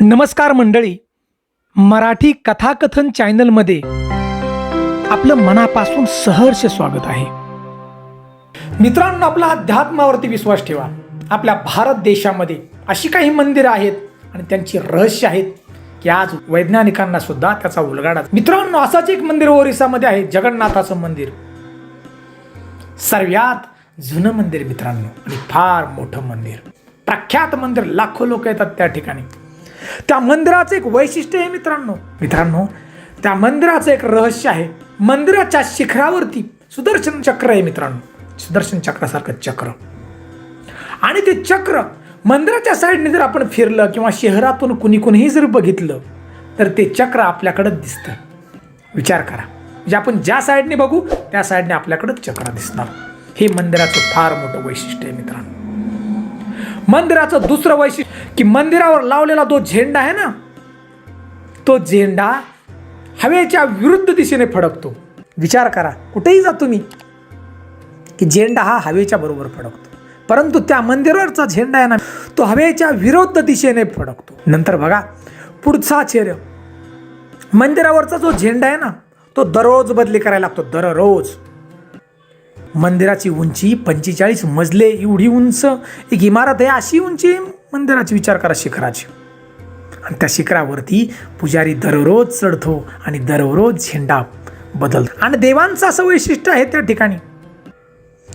नमस्कार मंडळी. मराठी कथाकथन चॅनलमध्ये आपलं मनापासून सहर्ष स्वागत आहे. मित्रांनो आपला अध्यात्मावरती विश्वास ठेवा. आपल्या भारत देशामध्ये अशी काही मंदिरं आहेत आणि त्यांची रहस्य आहेत की आज वैज्ञानिकांना सुद्धा त्याचा उलगाडा. मित्रांनो असंच एक मंदिर ओरिसामध्ये आहे जगन्नाथाचं मंदिर. सर्वात जुनं मंदिर मित्रांनो आणि फार मोठं मंदिर. प्रख्यात मंदिर लाखो लोक येतात त्या ठिकाणी. त्या मंदिराचं एक वैशिष्ट्य आहे मित्रांनो. मित्रांनो त्या मंदिराचं एक रहस्य आहे. मंदिराच्या शिखरावरती सुदर्शन चक्र आहे मित्रांनो. सुदर्शन चक्रासारखं चक्र. आणि ते चक्र मंदिराच्या साईडने जर आपण फिरलं किंवा शहरातून कुणी कुणीही जर बघितलं तर ते चक्र आपल्याकडं दिसतं. विचार करा. म्हणजे आपण ज्या साईडने बघू त्या साईडने आपल्याकडं चक्र दिसणार. हे मंदिराचं फार मोठं वैशिष्ट्य आहे मित्रांनो. मंदिराचं दुसरं वैशिष्ट्य की मंदिरावर लावलेला तो झेंडा आहे ना तो झेंडा हवेच्या विरुद्ध दिशेने फडकतो. विचार करा कुठेही जा तुम्ही की झेंडा हा हवेच्या बरोबर फडकतो. परंतु त्या मंदिरावरचा झेंडा आहे ना तो हवेच्या विरुद्ध दिशेने फडकतो. नंतर बघा पुढचा चेहरा. मंदिरावरचा जो झेंडा आहे ना तो दररोज बदली करायला लागतो दररोज. मंदिराची उंची पंचेचाळीस मजले एवढी उंच एक इमारत आहे अशी उंची मंदिराची विचार करा शिखराची. आणि त्या शिखरावरती पुजारी दररोज चढतो आणि दररोज झेंडा बदलतो. आणि देवांचं असं वैशिष्ट्य आहे त्या ठिकाणी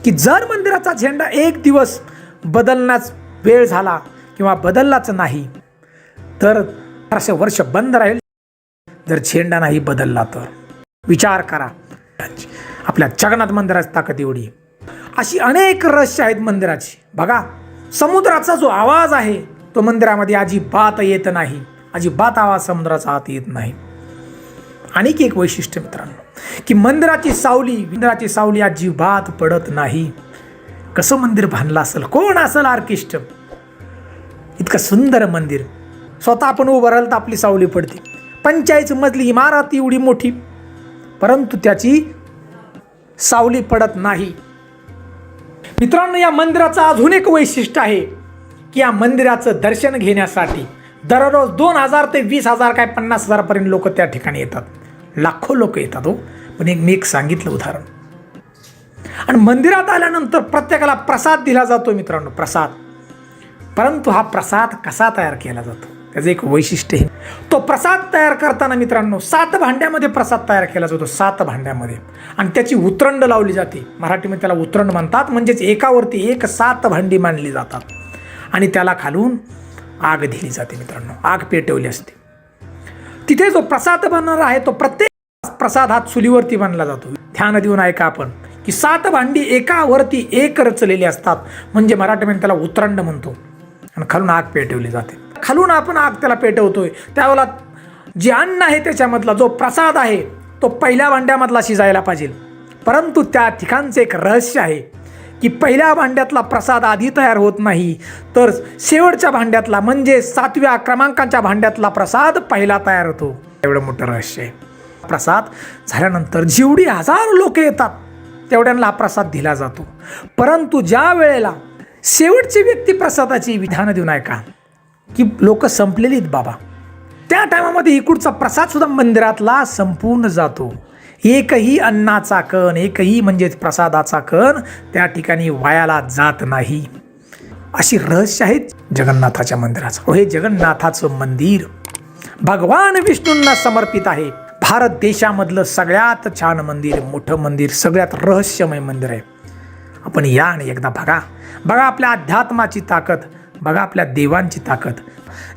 की जर मंदिराचा झेंडा एक दिवस बदलण्यास वेळ झाला किंवा बदललाच नाही तर असे वर्ष बंद राहील. जर झेंडा नाही बदलला तर. विचार करा. आपल्या जगन्नाथ मंदिराची ताकद एवढी अशी अनेक रहस्य आहेत मंदिराची. बघा समुद्राचा जो आवाज आहे तो मंदिरामध्ये अजिबात येत नाही. अजिबात आवाज समुद्राचा आत येत नाही. आणखी एक वैशिष्ट्य मित्रांनो की मंदिराची सावली मंदिराची सावली अजिबात पडत नाही. कसं मंदिर बांधलं असेल कोण असेल आर्किस्ट? इतकं सुंदर मंदिर. स्वतः आपण उभं राहिलं तर आपली सावली पडते. पंचायत मजली इमारत एवढी मोठी परंतु त्याची सावली पडत नाही. मित्रांनो या मंदिराचं अजून एक वैशिष्ट्य आहे की या मंदिराचं दर्शन घेण्यासाठी दररोज दोन हजार ते वीस हजार काय पन्नास हजारपर्यंत लोक त्या ठिकाणी येतात. लाखो लोक येतात हो. पण एक मी एक सांगितलं उदाहरण. आणि मंदिरात आल्यानंतर प्रत्येकाला प्रसाद दिला जातो मित्रांनो प्रसाद. परंतु हा प्रसाद कसा तयार केला जातो? त्याचं एक वैशिष्ट्य आहे. तो प्रसाद तयार करताना मित्रांनो सात भांड्यामध्ये प्रसाद तयार केला जातो सात भांड्यामध्ये. आणि त्याची उतरंड लावली जाते. मराठीमध्ये त्याला उतरंड म्हणतात म्हणजेच एकावरती एक सात भांडी मांडली जातात. आणि त्याला खालून आग दिली जाते मित्रांनो आग पेटवली असते. तिथे जो प्रसाद बनणार आहे तो प्रत्येक प्रसाद हा चुलीवरती बनला जातो. ध्यान देऊन ऐका आपण की सात भांडी एकावरती एक रचलेली असतात. म्हणजे मराठीमध्ये त्याला उतरंड म्हणतो. आणि खालून आग पेटवली जाते. खालून आपण आग त्याला पेटवतोय. त्यावेळेला जे अन्न आहे त्याच्यामधला जो प्रसाद आहे तो पहिल्या भांड्यामधला शिजायला पाहिजे. परंतु त्या ठिकाणचं एक रहस्य आहे की पहिल्या भांड्यातला प्रसाद आधी तयार होत नाही तर शेवटच्या भांड्यातला म्हणजे सातव्या क्रमांकाच्या भांड्यातला प्रसाद पहिला तयार होतो. एवढं मोठं रहस्य आहे. प्रसाद झाल्यानंतर जेवढी हजार लोक येतात तेवढ्यांना हा प्रसाद दिला जातो. परंतु ज्या वेळेला शेवटची व्यक्ती प्रसादाची विधानं देऊन ऐका की लोक संपलेली आहेत बाबा. त्या टायमामध्ये इकडचा प्रसादसुद्धा मंदिरातला संपूर्ण जातो. एकही अन्नाचा कण एकही म्हणजेच प्रसादाचा कण त्या ठिकाणी वायाला जात नाही. अशी रहस्य आहेत जगन्नाथाच्या मंदिराचं. हो हे जगन्नाथाचं मंदिर. भगवान विष्णूंना समर्पित आहे. भारत देशामधलं सगळ्यात छान मंदिर मोठं मंदिर सगळ्यात रहस्यमय मंदिर आहे. आपण या आणि एकदा बघा. बघा आपल्या अध्यात्माची ताकद. बघा आपल्या देवांची ताकद.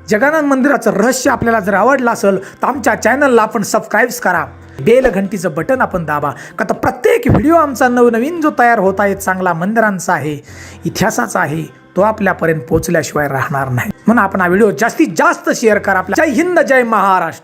जगानंद मंदिराचं रहस्य आपल्याला जर आवडलं असेल तर आमच्या चॅनलला आपण सबस्क्राईब्स करा. बेल घंटीचं बटन आपण दाबा. का तर प्रत्येक व्हिडिओ आमचा नवनवीन जो तयार होत आहे चांगला मंदिरांचा आहे इतिहासाचा आहे तो आपल्यापर्यंत पोहोचल्याशिवाय राहणार नाही. म्हणून आपण हा व्हिडिओ जास्तीत जास्त शेअर करा. आपल्या जय हिंद जय महाराष्ट्र.